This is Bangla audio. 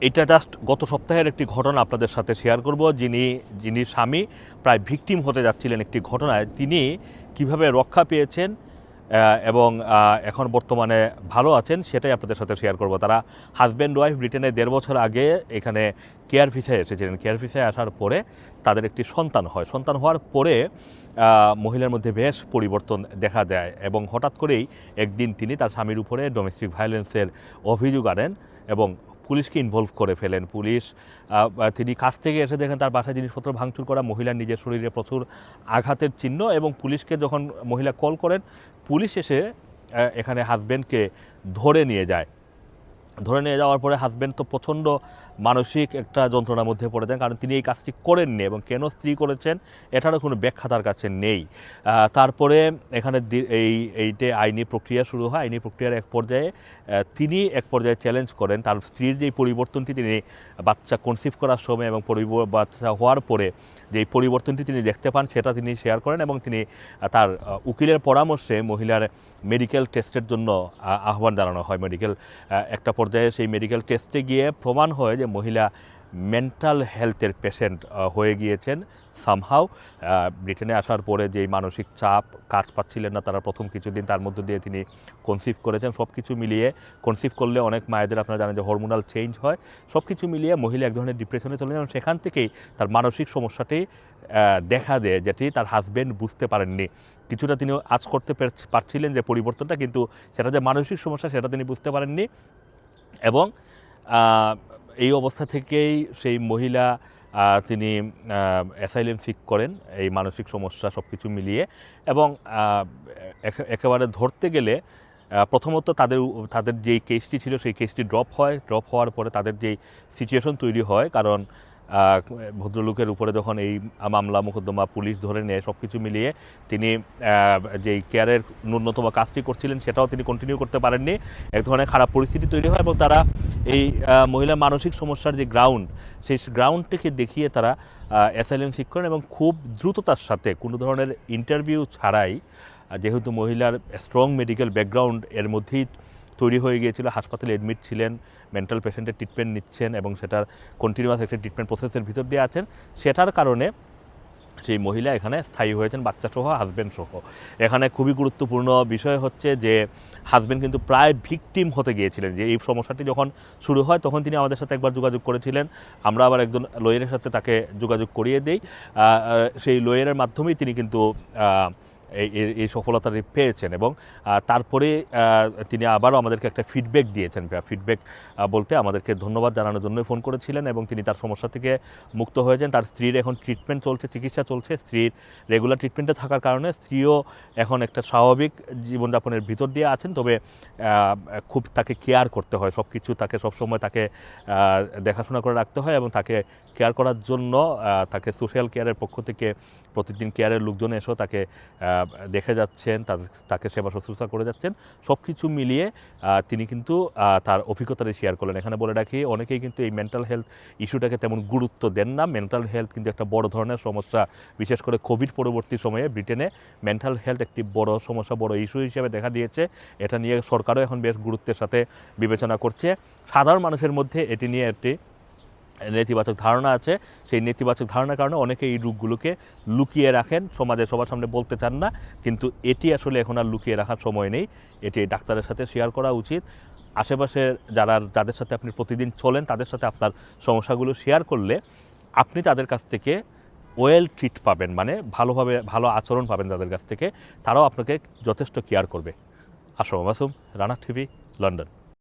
এটা জাস্ট গত সপ্তাহের একটি ঘটনা আপনাদের সাথে শেয়ার করব। যিনি যিনি স্বামী, প্রায় ভিকটিম হতে যাচ্ছিলেন একটি ঘটনায়। তিনি কীভাবে রক্ষা পেয়েছেন এবং এখন বর্তমানে ভালো আছেন, সেটাই আপনাদের সাথে শেয়ার করব। তারা হাজব্যান্ড ওয়াইফ ব্রিটেনে দেড় বছর আগে এখানে কেয়ার ভিসায় এসেছিলেন। কেয়ার ভিসায় আসার পরে তাদের একটি সন্তান হয়। সন্তান হওয়ার পরে মহিলার মধ্যে বেশ পরিবর্তন দেখা যায় এবং হঠাৎ করেই একদিন তিনি তার স্বামীর উপরে ডোমেস্টিক ভায়োলেন্সের অভিযোগ আনেন এবং পুলিশকে ইনভলভ করে ফেলেন। পুলিশ তিনি কাছ থেকে এসে দেখেন তার বাসায় জিনিসপত্র ভাঙচুর করা মহিলার নিজের শরীরে প্রচুর আঘাতের চিহ্ন এবং পুলিশকে যখন মহিলা কল করেন, পুলিশ এসে এখানে হাজব্যান্ডকে ধরে নিয়ে যায়। ধরে নিয়ে যাওয়ার পরে হাজব্যান্ড তো প্রচণ্ড মানসিক একটা যন্ত্রণার মধ্যে পড়ে যান, কারণ তিনি এই কাজটি করেননি এবং কেন স্ত্রী করেছেন এটারও কোনো ব্যাখ্যা তার কাছে নেই। তারপরে এখানে এই, এইটে আইনি প্রক্রিয়া শুরু হয়। আইনি প্রক্রিয়ার এক পর্যায়ে তিনি এক পর্যায়ে চ্যালেঞ্জ করেন। তার স্ত্রীর যেই পরিবর্তনটি তিনি বাচ্চা কনসিভ করার সময় এবং বাচ্চা হওয়ার পরে যে পরিবর্তনটি তিনি দেখতে পান, সেটা তিনি শেয়ার করেন এবং তিনি তার উকিলের পরামর্শে মহিলার মেডিকেল টেস্টের জন্য আহ্বান জানানো হয়। মেডিকেল একটা পর্যায়ে সেই মেডিকেল টেস্টে গিয়ে প্রমাণ হয় যে মহিলা মেন্টাল হেলথের পেশেন্ট হয়ে গিয়েছেন সামহাও ব্রিটেনে আসার পরে যেই মানসিক চাপ, কাজ পাচ্ছিলেন না, তারা প্রথম কিছুদিন তার মধ্য দিয়ে তিনি কনসিভ করেছেন। সব কিছু মিলিয়ে কনসিভ করলে অনেক মায়েদের আপনারা জানেন যে হরমোনাল চেঞ্জ হয়। সব কিছু মিলিয়ে মহিলা এক ধরনের ডিপ্রেশনে চলে যান সেখান থেকেই তার মানসিক সমস্যাটি দেখা দেয় যেটি তার হাজব্যান্ড বুঝতে পারেননি। কিছুটা তিনি আজ করতে পারছিলেন যে পরিবর্তনটা, কিন্তু সেটা যে মানসিক সমস্যা, সেটা তিনি বুঝতে পারেননি। এবং এই অবস্থা থেকেই সেই মহিলা তিনি অ্যাসাইলেম সিক করেন এই মানসিক সমস্যা সব কিছু মিলিয়ে এবং একে- একেবারে ধরতে গেলে প্রথমত তাদের তাদের যেই কেসটি ছিল সেই কেসটি ড্রপ হয়। ড্রপ হওয়ার পরে তাদের যেই সিচুয়েশন তৈরি হয়, কারণ ভদ্রলোকের উপরে যখন এই মামলা মোকদ্দমা পুলিশ ধরে নেয় সব কিছু মিলিয়ে তিনি যেই কেয়ারের ন্যূনতম কাজটি করছিলেন সেটাও তিনি কন্টিনিউ করতে পারেননি। এক ধরনের খারাপ পরিস্থিতি তৈরি হয় এবং তারা এই আহ, মহিলার মানসিক সমস্যার যে গ্রাউন্ড সেই গ্রাউন্ডটিকে দেখিয়ে তারা অ্যাসাইলেম সিক করেন এবং খুব দ্রুততার সাথে কোনো ধরনের ইন্টারভিউ ছাড়াই যেহেতু মহিলার স্ট্রং মেডিকেল ব্যাকগ্রাউন্ড এর মধ্যেই তৈরি হয়ে গিয়েছিল, হাসপাতালে অ্যাডমিট ছিলেন মেন্টাল পেশেন্টের ট্রিটমেন্ট নিচ্ছেন এবং সেটার কন্টিনিউয়াস একটা ট্রিটমেন্ট প্রসেসের ভিতর দিয়ে আছেন। সেটার কারণে সেই মহিলা এখানে স্থায়ী হয়েছেন, বাচ্চা সহ হাজব্যান্ড সহ। এখানে খুবই গুরুত্বপূর্ণ বিষয় হচ্ছে যে হাজব্যান্ড কিন্তু প্রায় ভিকটিম হতে গিয়েছিলেন। যে এই সমস্যাটি যখন শুরু হয়, তখন তিনি আমাদের সাথে একবার যোগাযোগ করেছিলেন। আমরা আবার একজন লয়ারের সাথে তাকে যোগাযোগ করিয়ে দিই। সেই লয়ারের মাধ্যমেই তিনি কিন্তু এই এই সফলতাটি পেয়েছেন এবং তারপরে তিনি আবারও আমাদেরকে একটা ফিডব্যাক দিয়েছেন। ফিডব্যাক বলতে আমাদেরকে ধন্যবাদ জানানোর জন্যই ফোন করেছিলেন এবং তিনি তার সমস্যা থেকে মুক্ত হয়েছেন তার স্ত্রীর এখন ট্রিটমেন্ট চলছে, চিকিৎসা চলছে। স্ত্রীর রেগুলার ট্রিটমেন্টে থাকার কারণে স্ত্রীও এখন একটা স্বাভাবিক জীবনযাপনের ভিতর দিয়ে আছেন। তবে খুব তাকে কেয়ার করতে হয়। সব কিছু তাকে সবসময় তাকে দেখাশোনা করে রাখতে হয় এবং তাকে কেয়ার করার জন্য তাকে সোশ্যাল কেয়ারের পক্ষ থেকে প্রতিদিন কেয়ারের লোকজন এসেও তাকে দেখে যাচ্ছেন তাকে সেবা শুশ্রূষা করে যাচ্ছেন সব কিছু মিলিয়ে তিনি কিন্তু তার অভিজ্ঞতাটা শেয়ার করলেন। এখানে বলে রাখি, অনেকেই কিন্তু এই মেন্টাল হেলথ ইস্যুটাকে তেমন গুরুত্ব দেন না। মেন্টাল হেলথ কিন্তু একটা বড় ধরনের সমস্যা, বিশেষ করে কোভিড পরবর্তী সময়ে ব্রিটেনে মেন্টাল হেলথ একটি বড় সমস্যা, বড় ইস্যু হিসেবে দেখা দিয়েছে। এটা নিয়ে সরকারও এখন বেশ গুরুত্বের সাথে বিবেচনা করছে। সাধারণ মানুষের মধ্যে এটি নিয়ে একটি নেতিবাচক ধারণা আছে। সেই নেতিবাচক ধারণার কারণে অনেকে এই রোগগুলোকে লুকিয়ে রাখেন। সমাজে সবার সামনে বলতে চান না, কিন্তু এটি আসলে এখন আর লুকিয়ে রাখার সময় নেই। এটি ডাক্তারের সাথে শেয়ার করা উচিত। আশেপাশে যারা, যাদের সাথে আপনি প্রতিদিন চলেন, তাদের সাথে আপনার সমস্যাগুলো শেয়ার করলে আপনি তাদের কাছ থেকে ওয়েল ট্রিট পাবেন মানে ভালোভাবে, ভালো আচরণ পাবেন তাদের কাছ থেকে। তারাও আপনাকে যথেষ্ট কেয়ার করবে। আসো মাসুম রানা টিভি, লন্ডন।